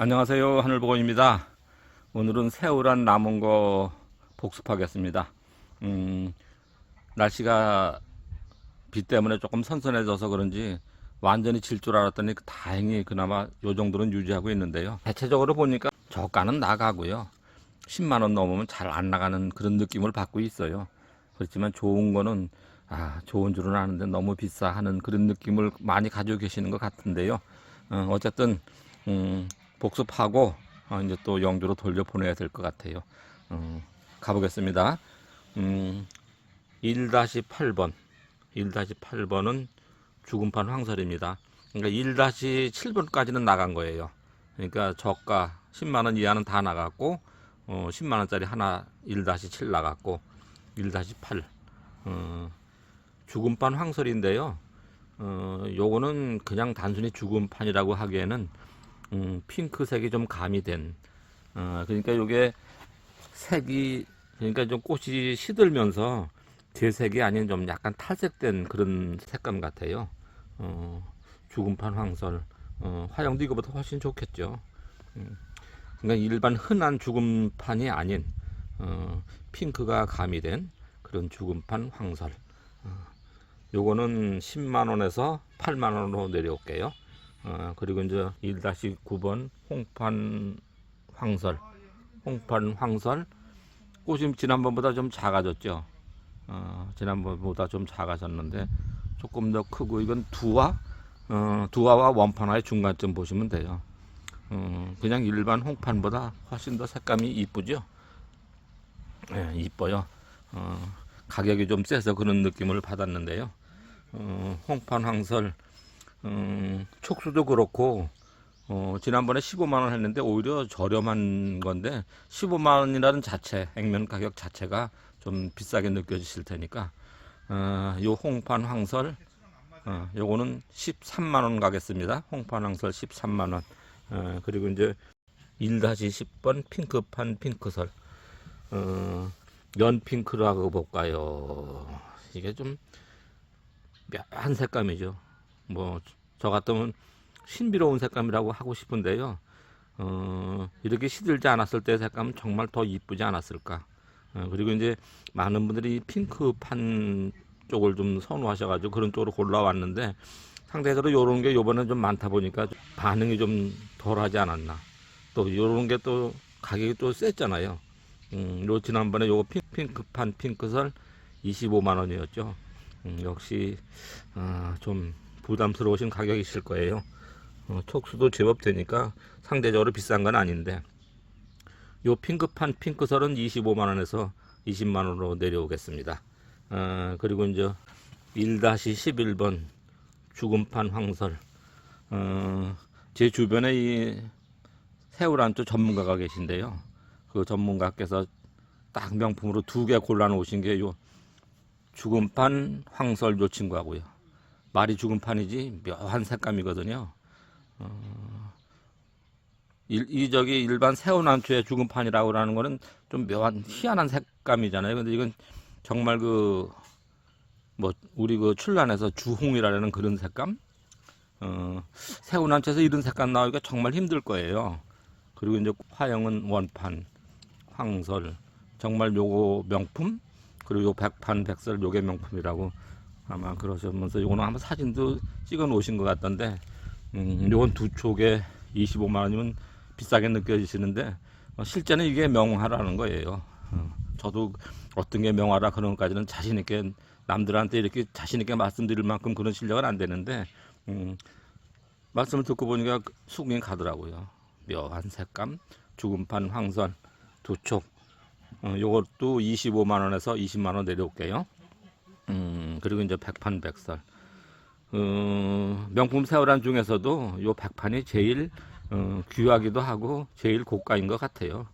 안녕하세요. 하늘보건입니다. 오늘은 새우란 남은 거 복습하겠습니다. 음, 날씨가 비 때문에 조금 선선해져서 그런지 완전히 질 줄 알았더니 다행히 그나마 요 정도는 유지하고 있는데요. 대체적으로 보니까 저가는 나가고요. 10만 원 넘으면 잘 안 나가는 그런 느낌을 받고 있어요. 그렇지만 좋은 거는 아, 좋은 줄은 아는데 너무 비싸 하는 그런 느낌을 많이 가지고 계시는 것 같은데요. 어, 어쨌든 음, 복습하고 어, 이제 또 영주로 돌려 보내야 될 것 같아요. 어, 가보겠습니다. 음, 1-8번, 1-8번은 죽음판 황설입니다. 그러니까 1-7번까지는 나간 거예요. 그러니까 저가 10만 원 이하는 다 나갔고 어, 10만 원짜리 하나 1-7 나갔고 1-8 어, 죽음판 황설인데요. 어, 요거는 그냥 단순히 죽음판이라고 하기에는 음, 핑크색이 좀 가미된 어, 그러니까 요게 색이 그러니까 좀 꽃이 시들면서 재색이 아닌 좀 약간 탈색된 그런 색감 같아요. 어, 죽음판 황설 어, 화영도 이거보다 훨씬 좋겠죠. 음, 그러니까 일반 흔한 죽음판이 아닌 어, 핑크가 가미된 그런 죽음판 황설. 어, 요거는 10만 원에서 8만 원으로 내려올게요. 어, 그리고 이제 1-9번 홍판 황설. 홍판 황설. 꽃이 지난번보다 좀 작아졌죠. 어, 지난번보다 좀 작아졌는데 조금 더 크고 이건 두화, 어, 두화와 원판화의 중간점 보시면 돼요. 어, 그냥 일반 홍판보다 훨씬 더 색감이 이쁘죠. 예, 이뻐요. 어, 가격이 좀 세서 그런 느낌을 받았는데요. 어, 홍판 황설 음, 촉수도 그렇고 어, 지난번에 15만 원 했는데 오히려 저렴한 건데 15만 원이라는 자체 액면 가격 자체가 좀 비싸게 느껴지실 테니까 어, 요 홍판 황설 어, 요거는 13만 원 가겠습니다. 홍판 황설 13만 원. 어, 그리고 이제 1-10번 핑크판 핑크설 어, 연핑크라고 볼까요? 이게 좀 묘한 색감이죠. 뭐 저 같으면 신비로운 색감이라고 하고 싶은데요. 어, 이렇게 시들지 않았을 때 색감은 정말 더 이쁘지 않았을까. 어, 그리고 이제 많은 분들이 핑크판 쪽을 좀 선호하셔가지고 그런 쪽으로 골라왔는데 상대적으로 요런 게 요번에 좀 많다 보니까 반응이 좀 덜하지 않았나. 또 요런 게 또 가격이 또 셌잖아요. 음, 요 지난번에 요거 핑, 핑크판 핑크설 25만 원이었죠. 음, 역시 아, 좀 부담스러우신 가격이실 거예요. 어, 촉수도 제법 되니까 상대적으로 비싼 건 아닌데 요 핑크판 핑크설은 25만 원에서 20만 원으로 내려오겠습니다. 어, 그리고 이제 1-11번 죽음판 황설 어, 제 주변에 이 새우란초 전문가가 계신데요. 그 전문가께서 딱 명품으로 두 개 골라 놓으신 게 요 죽음판 황설 요 친구하고요. 말이 죽음판이지 묘한 색감이거든요. 어, 일, 이 저기 일반 새우난초의 죽음판이라고 하는 거는 좀 묘한 희한한 색감이잖아요. 근데 이건 정말 그 뭐 우리 그 출란에서 주홍이라는 그런 색감. 어, 새우난초에서 이런 색감 나오기가 정말 힘들 거예요. 그리고 이제 화영은 원판, 황설, 정말 요거 명품. 그리고 요 백판 백설 요게 명품이라고 아마 그러시면서 요거는 한번 사진도 찍어 놓으신 것 같던데 음, 요건 두 촉에 25만 원이면 비싸게 느껴지시는데 어, 실제는 이게 명화라는 거예요. 어, 저도 어떤 게 명화라 그런 것까지는 자신 있게 남들한테 이렇게 자신 있게 말씀드릴 만큼 그런 실력은 안 되는데 음, 말씀을 듣고 보니까 숙이 가더라고요. 묘한 색감, 죽음판 황선 두 촉. 어, 요것도 25만 원에서 20만 원 내려올게요. 음, 그리고 이제 백판 백설. 어, 명품 새우란 중에서도 요 백판이 제일 어, 귀하기도 하고 제일 고가인 것 같아요.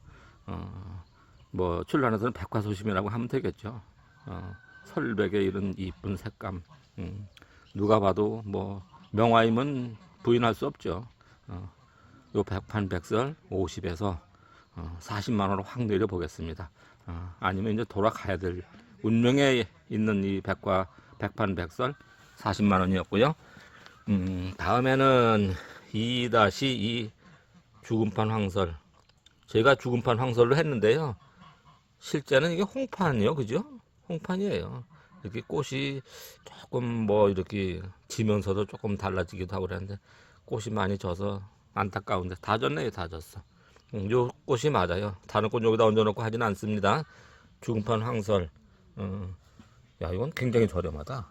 어, 뭐 출란에서는 백화소심이라고 하면 되겠죠. 어, 설백의 이런 이쁜 색감. 음, 누가 봐도 뭐 명화임은 부인할 수 없죠. 어, 요 백판 백설 50에서 어, 40만 원으로 확 내려 보겠습니다. 어, 아니면 이제 돌아가야 될 운명에 있는 이 백과 백판 백설 40만 원이었고요. 음, 다음에는 2-2 죽음판 황설. 제가 죽음판 황설로 했는데요. 실제는 이게 홍판이요, 그죠? 홍판이에요. 이렇게 꽃이 조금 뭐 이렇게 지면서도 조금 달라지기도 하고 그랬는데 꽃이 많이 져서 안타까운데 다 졌네요, 다 졌어. 음, 요 꽃이 맞아요. 다른 꽃 여기다 얹어놓고 하진 않습니다. 죽음판 황설. 어, 야, 이건 굉장히 저렴하다.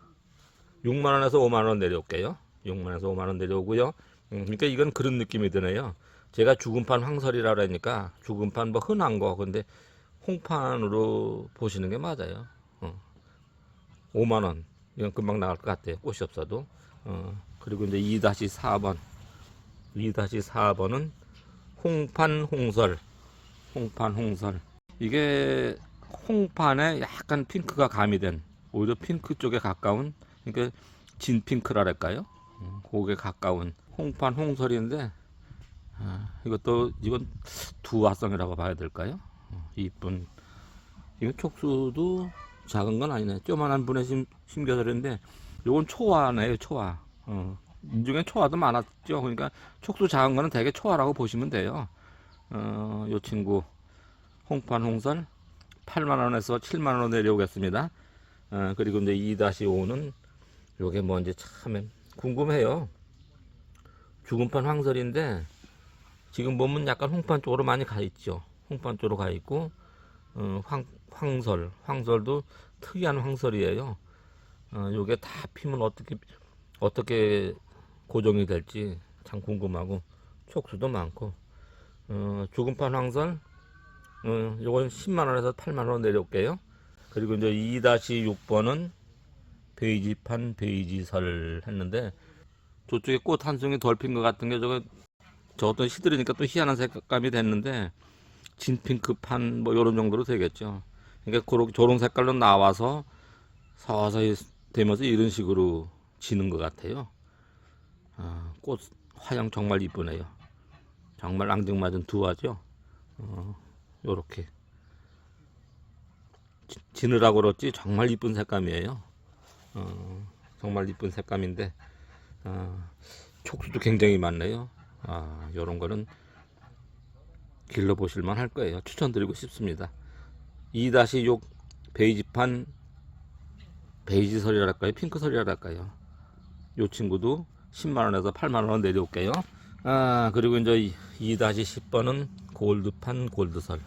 6만 원에서 5만 원 내려올게요. 6만 원에서 5만 원 내려오고요. 음, 그러니까 이건 그런 느낌이 드네요. 제가 죽음판 황설이라 그러니까 죽음판 뭐 흔한 거 근데 홍판으로 보시는 게 맞아요. 어. 5만 원 이건 금방 나갈 것 같아요. 꽃이 없어도. 어. 그리고 이제 2-4번 2-4번은 홍판 홍설 홍판 홍설 이게 홍판에 약간 핑크가 가미된 오히려 핑크 쪽에 가까운 그러니까 진 핑크랄까요? 음, 그게 가까운 홍판 홍설인데 아, 이것도 이건 두화성이라고 봐야 될까요? 어, 이쁜 이거 촉수도 작은 건 아니네. 쪼만한 분의 심, 심겨설인데 요건 초화네요, 초화. 어, 이 중에 초화도 많았죠. 그러니까 촉수 작은 거는 대개 초화라고 보시면 돼요. 어, 요 친구 홍판 홍설 8만 원에서 7만 원 내려오겠습니다. 어, 그리고 이제 2-5는 요게 뭔지 참 궁금해요. 죽음판 황설인데 지금 보면 약간 홍판 쪽으로 많이 가 있죠. 홍판 쪽으로 가 있고 어, 황, 황설, 황설도 특이한 황설이에요. 어, 요게 다 피면 어떻게 어떻게 고정이 될지 참 궁금하고 촉수도 많고 어, 죽음판 황설 어, 요건 10만 원에서 8만 원 내려올게요. 그리고 이제 2-6번은 베이지판 베이지설 했는데 저쪽에 꽃 한 송이 덜 핀 것 같은 게 저거 저것도 시들으니까 또 희한한 색감이 됐는데 진핑크판 뭐 이런 정도로 되겠죠. 그러니까 그런 저런 색깔로 나와서 서서히 되면서 이런 식으로 지는 것 같아요. 아, 꽃 화양 정말 이쁘네요. 정말 앙증맞은 두 화죠. 어, 요렇게 지- 지느라고 그렇지 정말 이쁜 색감이에요. 어, 정말 이쁜 색감인데 아, 촉수도 굉장히 많네요. 아, 요런 거는 길러 보실만 할 거예요. 추천드리고 싶습니다. 2-6 베이지판 베이지설이랄까요? 핑크설이랄까요? 요 친구도 10만원에서 8만원 내려올게요. 아, 그리고 이제 2-10번은 골드판 골드설.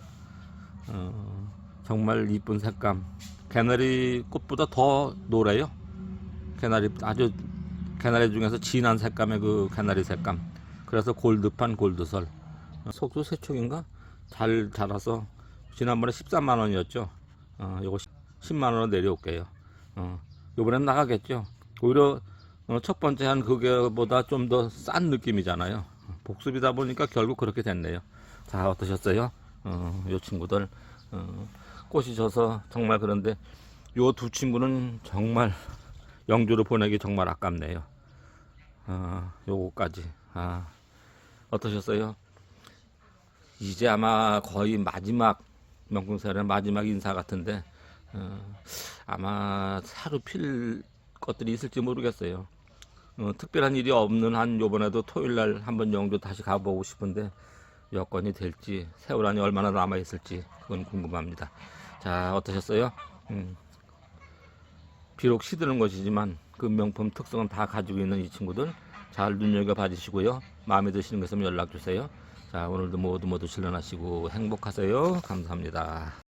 어, 정말 이쁜 색감. 개나리 꽃보다 더 노래요. 개나리 아주 개나리 중에서 진한 색감의 그 개나리 색감. 그래서 골드판 골드설. 속도 세촉인가? 잘 자라서 지난번에 13만 원이었죠. 어, 요거 10만 원으로 내려올게요. 어, 요번엔 나가겠죠. 오히려 어, 첫 번째 한 그게보다 좀 더 싼 느낌이잖아요. 복습이다 보니까 결국 그렇게 됐네요. 자, 어떠셨어요? 어, 요 친구들 어, 꽃이 져서 정말 그런데 요 두 친구는 정말 영주로 보내기 정말 아깝네요. 아, 요거까지. 아, 어떠셨어요? 이제 아마 거의 마지막 명궁사의 마지막 인사 같은데 어, 아마 사루 필 것들이 있을지 모르겠어요. 어, 특별한 일이 없는 한 요번에도 토요일 날 한번 영주 다시 가보고 싶은데 여건이 될지 세월 안이 얼마나 남아 있을지 그건 궁금합니다. 자 어떠셨어요? 음, 비록 시드는 것이지만 그 명품 특성은 다 가지고 있는 이 친구들 잘 눈여겨 봐주시고요. 마음에 드시는 것 있으면 연락 주세요. 자 오늘도 모두 모두 실현하시고 행복하세요. 감사합니다.